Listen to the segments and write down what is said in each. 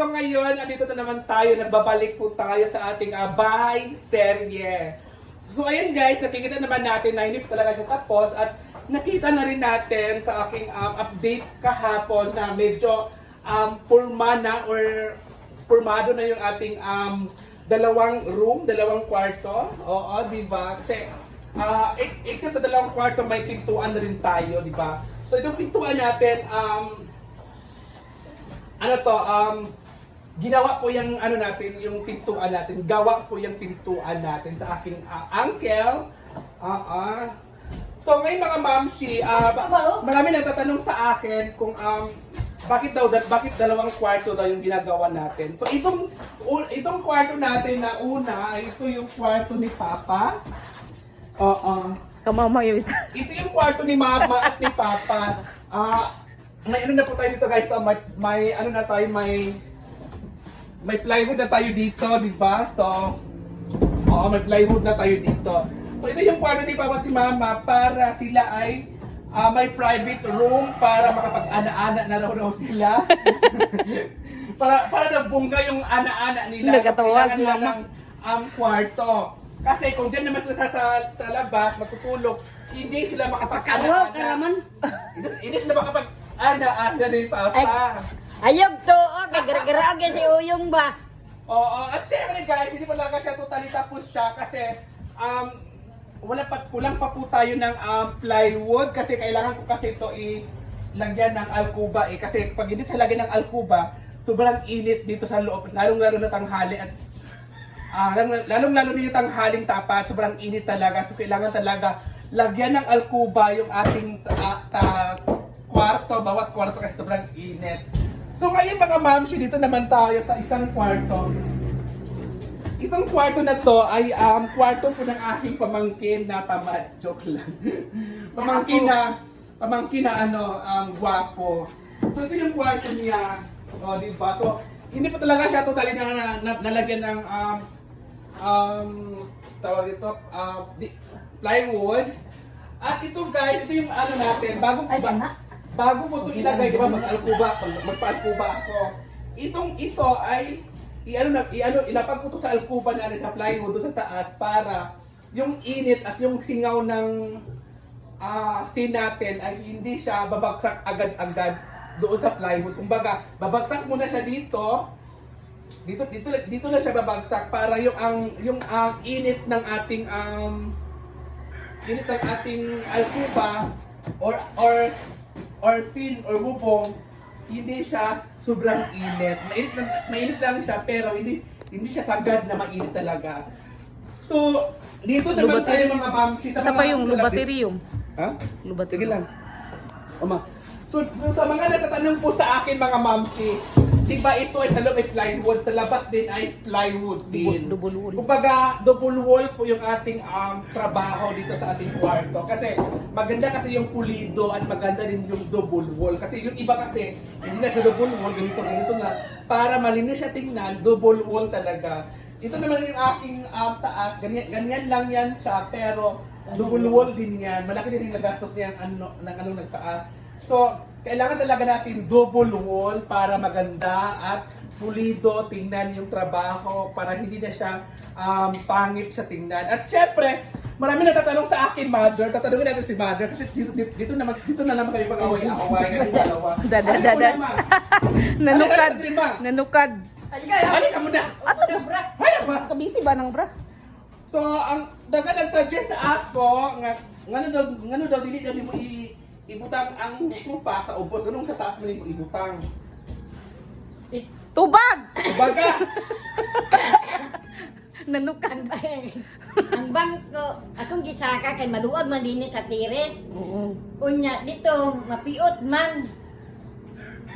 so ngayon, andito na naman tayo, nagbabalik po tayo sa ating uh, bahay serye. So ayun guys, nakikita naman natin na hindi talaga siya tapos at nakita na rin natin sa aking um, update kahapon na medyo um, purma na or purmado na yung ating um, dalawang room, dalawang kwarto. Oo, di ba? Kasi ah, ex- except sa dalawang kwarto, may pintuan na rin tayo, di ba? So itong pintuan natin, um, ano to, um, ginawa po yung ano natin, yung pintuan natin. Gawa po yung pintuan natin sa aking ah, uncle. Ah, ah. So ngayon mga mamshi, ba- marami nagtatanong sa akin kung um, bakit daw da- bakit dalawang kwarto daw yung ginagawa natin. So itong itong kwarto natin na una, ito yung kwarto ni Papa. Oo. Kamama yung isa. Ito yung kwarto ni Mama at ni Papa. Ah, may ano na po tayo dito guys, ah, may, may ano na tayo, may may plywood na tayo dito, di ba? So, oo, may plywood na tayo dito. So, ito yung kwarto ni Papa at ni Mama para sila ay ah, may private room para makapag-ana-ana na raw raw sila. para para nabungga yung ana-ana nila. Nagkatawa kailangan si nila Mama. ng um, kwarto. Kasi kung dyan naman sila sa, sa, sa labas, matutulog, hindi sila makapag-ana-ana. Hindi, hindi sila makapag-ana-ana ni Papa. Ayog to, oh, kay gara-gara ang si Uyong ba? Oo, at syempre guys, hindi pa talaga siya totally tapos siya kasi um, wala pa, kulang pa po tayo ng um, plywood kasi kailangan ko kasi ito ilagyan ng alkuba eh. Kasi pag hindi siya lagyan ng alkuba, sobrang init dito sa loob, lalong-lalo na tanghali at Ah, lalong, lalong lalo na yung tanghaling tapat, sobrang init talaga. So kailangan talaga lagyan ng alkuba yung ating ta- ta- kwarto, bawat kwarto kasi sobrang init. So ngayon mga mamshi, dito naman tayo sa isang kwarto. Itong kwarto na to ay um, kwarto po ng aking pamangkin na tamad. Joke lang. pamangkin na, pamangkin na ano, um, gwapo. So ito yung kwarto niya. O, di ba? So, hindi pa talaga siya totally na, na, na nalagyan ng um, um, tawag ito, uh, di- plywood. At ito guys, ito yung ano natin, bago ba. Bago ko ito ilagay, di ba, mag-alkuba, pag- magpa-alkuba ako. Itong ito ay, i-ano na, i-ano, ilapag ko to sa alkuba natin sa plywood sa taas para yung init at yung singaw ng ah scene natin ay hindi siya babagsak agad-agad doon sa plywood. Kumbaga, babagsak muna siya dito, dito dito dito na siya babagsak para yung ang yung ang init ng ating um init ng ating alkuba or or or sin or bubong hindi siya sobrang init. Mainit lang, mainit lang siya pero hindi hindi siya sagad na mainit talaga. So, dito naman tayo mga mamsi Isa pa yung lubaterium. Ha? Lubaterium. Sige lang. Oma. So, so sa mga nagtatanong po sa akin mga mamsi, di ba ito ay sa loob ay plywood, sa labas din ay plywood din. Double wall. Kumbaga, double wall po yung ating um, trabaho dito sa ating kwarto. Kasi maganda kasi yung pulido at maganda din yung double wall. Kasi yung iba kasi, hindi na siya double wall, ganito, ganito na. Para malinis siya tingnan, double wall talaga. Ito naman yung aking um, taas, ganyan, ganyan lang yan siya, pero double wall din yan. Malaki din yung nagastos niyan ano, ng anong nagtaas. So, kailangan talaga natin double wall para maganda at pulido, tingnan yung trabaho para hindi na siya um, pangit sa tingnan. At syempre, marami nagtatanong sa akin, Mother. Tatanungin natin si Mother kasi dito, dito, dito, naman, dito na naman kami pag-away-away. Kami dalawa. Da, da, Ano da, mo da. naman? Nanukad. Ano ka, Nanukad. Halika mo na! Haya ba? Kabisi ba ng bra? So, ang daga nag-suggest sa ako nga ngano daw ngano daw dili daw nimo i ibutang ang supa sa ubos ganun sa taas mo nimo ibutang. Tubag! Baga, Nanukad. Ang, ang bangko, akong gisaka kay maluwag man din sa tiris. Oo. Unya dito, mapiot man.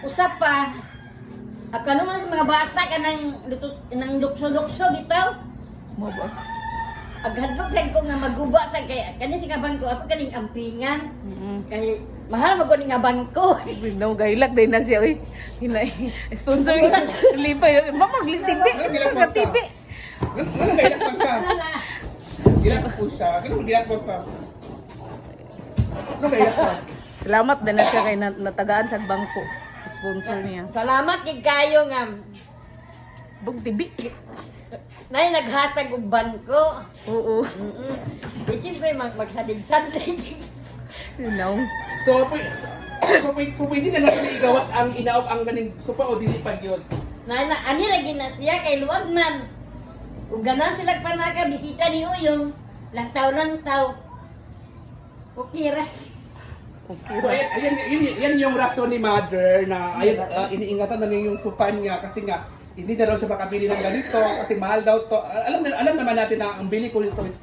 Usap pa. Ako naman sa mga bata ka ng, luto- ng lukso-lukso dito. Mo ba? Aghandok sa ko nga maguba sa kay kani si kabang ko ako kaning ampingan Mm. kay mahal mo ko ni nga bangko. No, gailak din na siya. Uy, hinay. Sponsor lipa yun. Mama, glitibi. Glitibi. ngano ga ilak ka? Ilak po siya. Ganun ilak mo pa. Ano ga ilak pa? Salamat din na siya kay nat- natagaan sa bangko. Sponsor niya. Salamat kay kayo nga Bug tibi. Nay naghatag og bangko. Oo. Mm. Di siyempre mag magsadid-sadig. No. So, pwede, so, pwede, so, pwede na natin igawas ang inaog ang ganing supa o dili pa yun. Nay na ani lagi na siya kay luwag man. Ug ganan sila panaka bisita ni Uyong. Lang taw lang taw. Okay ra. Okay. So, ayan, ayan, yun, yan yung rason ni mother na ayan, uh, iniingatan na niya yung supan niya kasi nga hindi na daw siya makabili ng ganito kasi mahal daw to. Alam, alam naman natin na ang bili ko nito is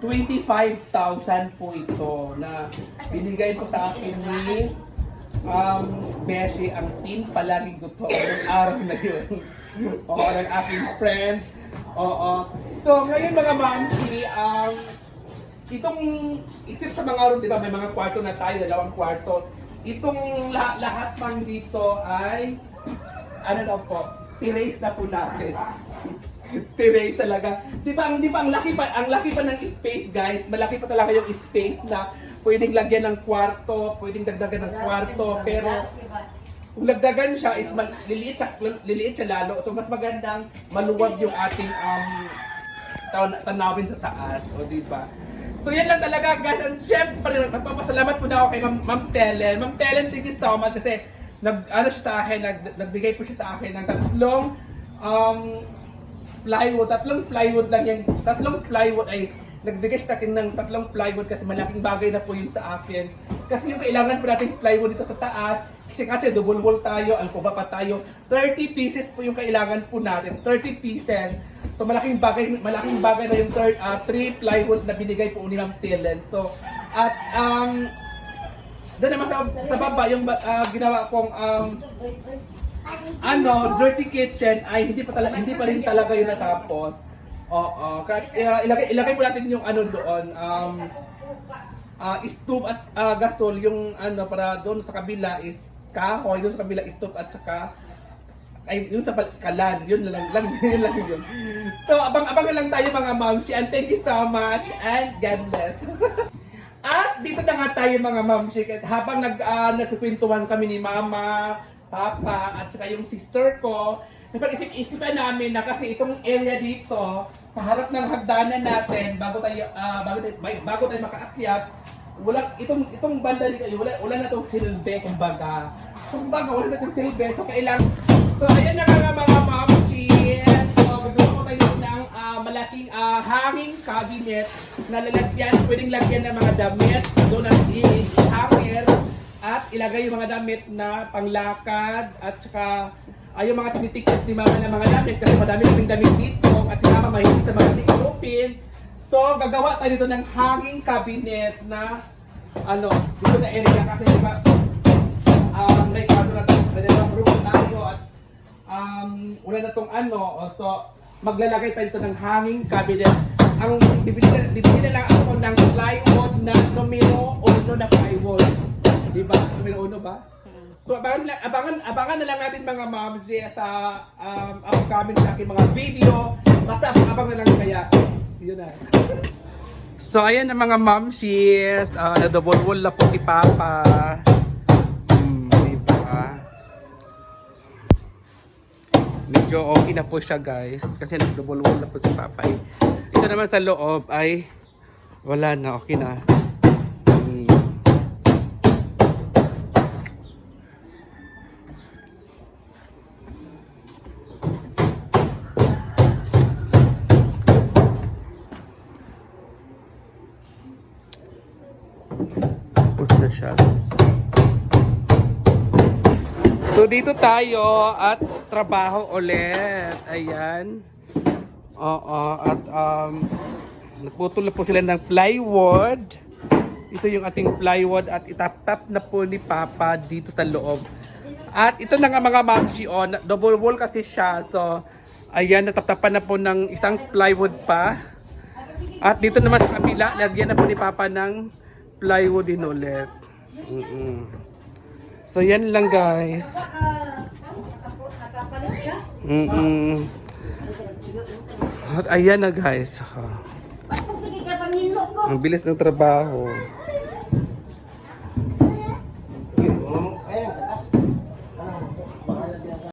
25,000 po ito na binigay ko sa akin ni um, Beshi ang pin palagi gusto ng araw na yun. Oo, ng aking friend. Oo. So, ngayon mga mamsi, um, itong, except sa mga room, di ba, may mga kwarto na tayo, dalawang kwarto. Itong la- lahat man dito ay, ano na po, erase na po natin. Erase talaga. Di ba, di ba, ang laki pa, ang laki pa ng space, guys. Malaki pa talaga yung space na pwedeng lagyan ng kwarto, pwedeng dagdagan ng kwarto, pero kung nagdagan siya is mal- liliit siya, liliit siya lalo. So mas magandang maluwag yung ating um tan- tanawin sa taas, o di ba? So yan lang talaga guys. And syempre, magpapasalamat po na ako kay Ma'am Ma'am Telen. Ma'am Telen, thank you so much kasi nag ano siya sa akin, nag, nagbigay po siya sa akin ng tatlong um plywood, tatlong plywood lang yan. Tatlong plywood ay nagbigay sa akin ng tatlong plywood kasi malaking bagay na po yun sa akin. Kasi yung kailangan po natin plywood dito sa taas, kasi kasi double wall tayo, alcoba pa tayo, 30 pieces po yung kailangan po natin, 30 pieces. So malaking bagay, malaking bagay na yung third, uh, 3 plywood na binigay po ni Ma'am Tillen. So, at um, doon naman sa, sa baba, yung uh, ginawa kong um, ano, dirty kitchen ay hindi pa talaga hindi pa rin talaga yun natapos. Oo, uh, ilagay ilagay po natin yung ano doon um uh, stove at uh, gasol yung ano para doon sa kabila is kahoy, doon sa kabila stove at saka ay yung sa kalan, yun lang lang yun lang yun. So abang-abang na lang tayo mga mamsi and thank you so much and God bless. At dito na nga tayo mga mamsi habang nag uh, nagkukwentuhan kami ni Mama, Papa at saka yung sister ko, napag-isip-isipan namin na kasi itong area dito sa harap ng hagdanan natin bago tayo ah, bago tayo, bago tayo makaakyat wala itong itong banda eh, wala wala na tong silbi kumbaga. Kumbaga wala na tong silbi so kailangan So ayan na nga mga ah, malaking ah, hanging cabinet na lalagyan, pwedeng lagyan ng mga damit, doon at i-hanger at ilagay yung mga damit na panglakad at saka ay yung mga tinitikit ni mama ng mga damit. Kasi madami kaming damit dito at si mama mahilig sa mga tikopin. So gagawa tayo dito ng hanging cabinet na ano, dito na area kasi diba um, may kwarto na tayo, may room tayo at um, wala na tong ano, so maglalagay tayo ng hanging cabinet. Ang bibili, na- na lang ako ng plywood na numero 1 na plywood. Di ba? Numero 1 ba? So abangan, lang, abangan, abangan na lang natin mga moms sa um, upcoming sa aking mga video. Basta abang na lang kaya. Yun na. So ayan na mga momshies, uh, na-double wall na po si Papa. Medyo okay na po siya guys, kasi nag-double wall na po si Papa. Eh. Ito naman sa loob ay wala na, okay na. Hmm. Na siya. So dito tayo at trabaho ulit. Ayan. Oo, at um, nagputol na po sila ng plywood. Ito yung ating plywood at itap-tap na po ni Papa dito sa loob. At ito na nga mga mamsi on, double wall kasi siya. So, ayan, nataptapan na po ng isang plywood pa. At dito naman sa kabila, lagyan na po ni Papa ng plywood din ulit. Mm-mm. So, yan lang guys. Mm-mm. At ayan na guys. Ang bilis ng trabaho.